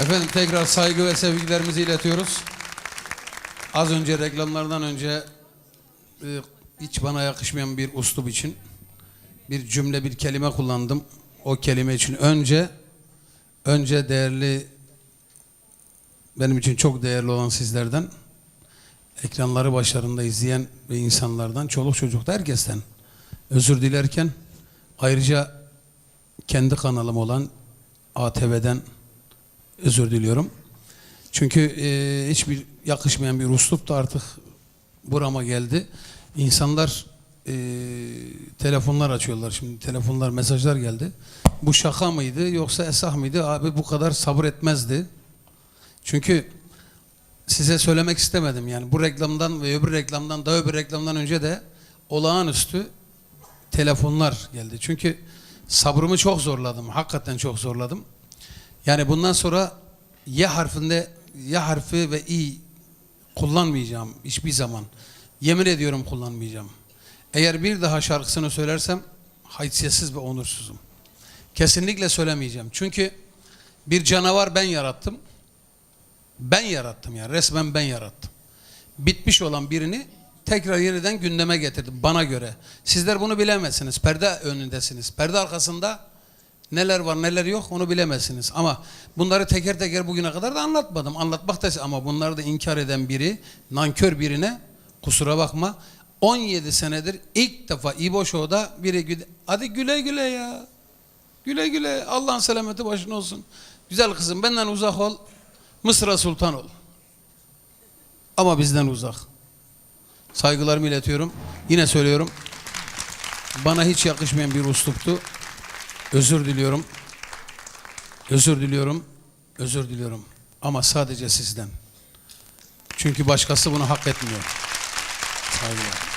Efendim tekrar saygı ve sevgilerimizi iletiyoruz. Az önce reklamlardan önce e, hiç bana yakışmayan bir uslup için bir cümle bir kelime kullandım. O kelime için önce önce değerli benim için çok değerli olan sizlerden ekranları başlarında izleyen ve insanlardan çoluk çocukta herkesten özür dilerken ayrıca kendi kanalım olan ATV'den özür diliyorum. Çünkü e, hiçbir yakışmayan bir uslup da artık burama geldi. İnsanlar e, telefonlar açıyorlar şimdi. Telefonlar, mesajlar geldi. Bu şaka mıydı yoksa esah mıydı? Abi bu kadar sabır etmezdi. Çünkü size söylemek istemedim yani bu reklamdan ve öbür reklamdan daha öbür reklamdan önce de olağanüstü telefonlar geldi. Çünkü sabrımı çok zorladım. Hakikaten çok zorladım. Yani bundan sonra Y harfinde Y harfi ve İ kullanmayacağım hiçbir zaman. Yemin ediyorum kullanmayacağım. Eğer bir daha şarkısını söylersem haysiyetsiz ve onursuzum. Kesinlikle söylemeyeceğim. Çünkü bir canavar ben yarattım. Ben yarattım yani resmen ben yarattım. Bitmiş olan birini tekrar yeniden gündeme getirdim bana göre. Sizler bunu bilemezsiniz. Perde önündesiniz. Perde arkasında neler var neler yok onu bilemezsiniz. Ama bunları teker teker bugüne kadar da anlatmadım. Anlatmak da ama bunları da inkar eden biri, nankör birine kusura bakma. 17 senedir ilk defa İbo Show'da biri güle, hadi güle güle ya. Güle güle Allah'ın selameti başına olsun. Güzel kızım benden uzak ol. Mısır'a sultan ol. Ama bizden uzak. Saygılarımı iletiyorum. Yine söylüyorum. Bana hiç yakışmayan bir usluptu. Özür diliyorum. Özür diliyorum. Özür diliyorum. Ama sadece sizden. Çünkü başkası bunu hak etmiyor. Saygılar.